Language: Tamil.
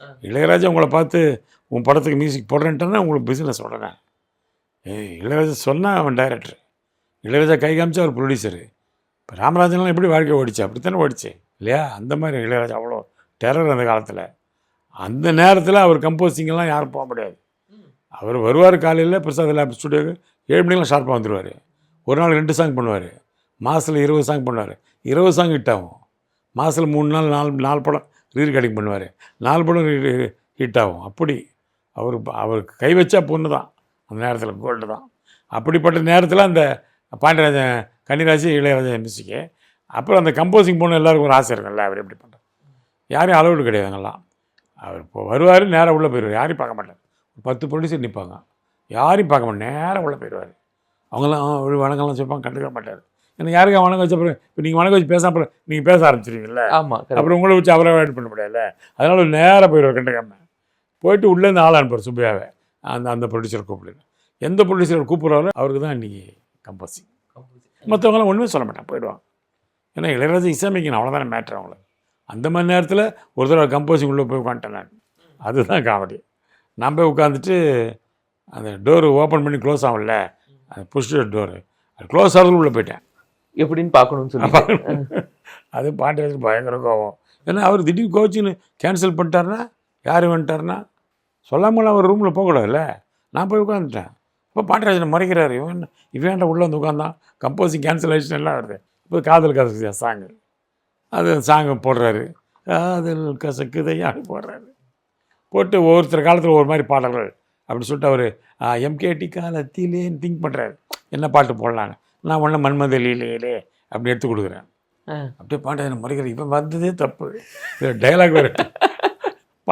இளையராஜா உங்களை பார்த்து உன் படத்துக்கு மியூசிக் போடுறேன்ட்டானா உங்களுக்கு பிஸ்னஸ் உடனே. ஏய் இளையராஜா சொன்னால் அவன் டைரக்டர் இளையராஜா கை காமிச்சா அவர் ப்ரொடியூசரு இப்போ ராமராஜன்லாம் எப்படி வாழ்க்கை ஓடிச்சு? அப்படித்தானே ஓடிச்சு. இல்லையா? அந்த மாதிரி இளையராஜா அவ்வளோ டெரர் அந்த காலத்தில். அந்த நேரத்தில் அவர் கம்போசிங்கெல்லாம் யாரும் போக முடியாது. அவர் வருவார் காலையில் பிரசாத் லேப் ஸ்டுடியோக்கு ஏழு மணிக்கெலாம் ஷார்ப்பாக வந்துடுவார் ஒரு நாள் ரெண்டு சாங் பண்ணுவார். மாதத்தில் இருபது சாங் பண்ணுவார். இருபது சாங் ஹிட் ஆகும். மாதத்தில் மூணு நாள் நாலு நாலு படம் ரீ ரெக்கார்டிங் பண்ணுவார். நாலு படம் ஹிட் ஆகும் அப்படி அவர் அவருக்கு கை வச்சா பொண்ணு தான். அந்த நேரத்தில் கோல்டு தான். அப்படிப்பட்ட நேரத்தில் அந்த பாண்டியராஜன் கன்னிராசி இளையராஜன் மியூசிக்கு அப்புறம் அந்த கம்போசிங் போன எல்லாருக்கும் ஒரு ஆசை இருக்கும்ல அவர் எப்படி பண்ணுறாரு யாரையும் அளவுடு கிடையாதுங்கெல்லாம் அவர் இப்போ வருவார் நேராக உள்ளே போயிடுவார் யாரையும் பார்க்க மாட்டார். பத்து ப்ரொடியூசர் நிற்பாங்க யாரையும் பார்க்க மாட்டேன் நேராக உள்ளே போயிடுவார் அவங்களாம் "ஆ, வணக்கம்லாம் சொல்லுவாங்க கண்டுக்க மாட்டார். ஏன்னா யாருக்கும் வணக்கம் வச்ச அப்புறம் இப்போ நீங்கள் வணக்கம் வச்சு பேச அப்புறம் நீங்கள் பேச ஆரம்பிச்சிருவீங்கல்ல? ஆமா correct. அப்புறம் உங்களை வச்சு அவரை ஆட் பண்ண முடியாதுல்ல? அதனால ஒரு நேராக போயிடுவார் கண்டுக்காம. போயிட்டு உள்ளேருந்து ஆள் அனுப்புவார் சுப்பையாவை. அந்த அந்த ப்ரொடியூசர் கூப்பிடுங்க எந்த ப்ரொடியூசர் கூப்பிட்றாரோ அவருக்கு தான் இன்றைக்கி கம்போசிங் மற்றவங்களாம் ஒன்றுமே சொல்ல மாட்டான் போயிடுவாங்க. ஏன்னா இளையராஜா இசையமைக்கணும் அவ்வளோதானே மேட்ரு அவங்களுக்கு. அந்த மாதிரி நேரத்தில் ஒரு தடவை கம்போசிங் உள்ளே போய் உட்காந்துட்டேன் நான். அதுதான் காமெடி நான் போய் உட்காந்துட்டு அந்த டோர் ஓப்பன் பண்ணி க்ளோஸ் ஆகும்ல? அந்த புஷ் டோரு அது க்ளோஸ் ஆகிறதுக்கு உள்ளே போயிட்டேன். எப்படின்னு பார்க்கணும்னு சொல்லி அது பாண்டியராஜன் பயங்கர கோவம். ஏன்னா அவர் திடீர் கோச்சின்னு கேன்சல் பண்ணிட்டாருன்னா யார் வந்துட்டாருன்னா சொல்லாமல் அவர் ரூமில் போகக்கூடாதுல்ல நான் போய் உட்காந்துட்டேன் இப்போ பாண்டியராஜனை மறைக்கிறாரு. இவன் இவன்ட உள்ளே வந்து உட்காந்தான் கம்போசிங் கேன்சலேஷன் எல்லாம் வருது. இப்போ காதல் கசக்குதா சாங்கு அது சாங்கு போடுறாரு. காதல் கசக்குதையான்னு போடுறாரு. போட்டு ஒவ்வொருத்தர் காலத்தில் ஒரு மாதிரி பாடல்கள். அப்படி சொல்லிட்டு அவர் எம்கேடி காலத்திலேன்னு திங்க் பண்ணுறாரு என்ன பாட்டு போடலான்னு. நான் ஒன்றும் மன்மத லீலையிலே அப்படி எடுத்து கொடுக்குறேன். அப்படியே பாண்டியன் முறைகிற இவன் வந்ததே தப்பு. டைலாக் வேறு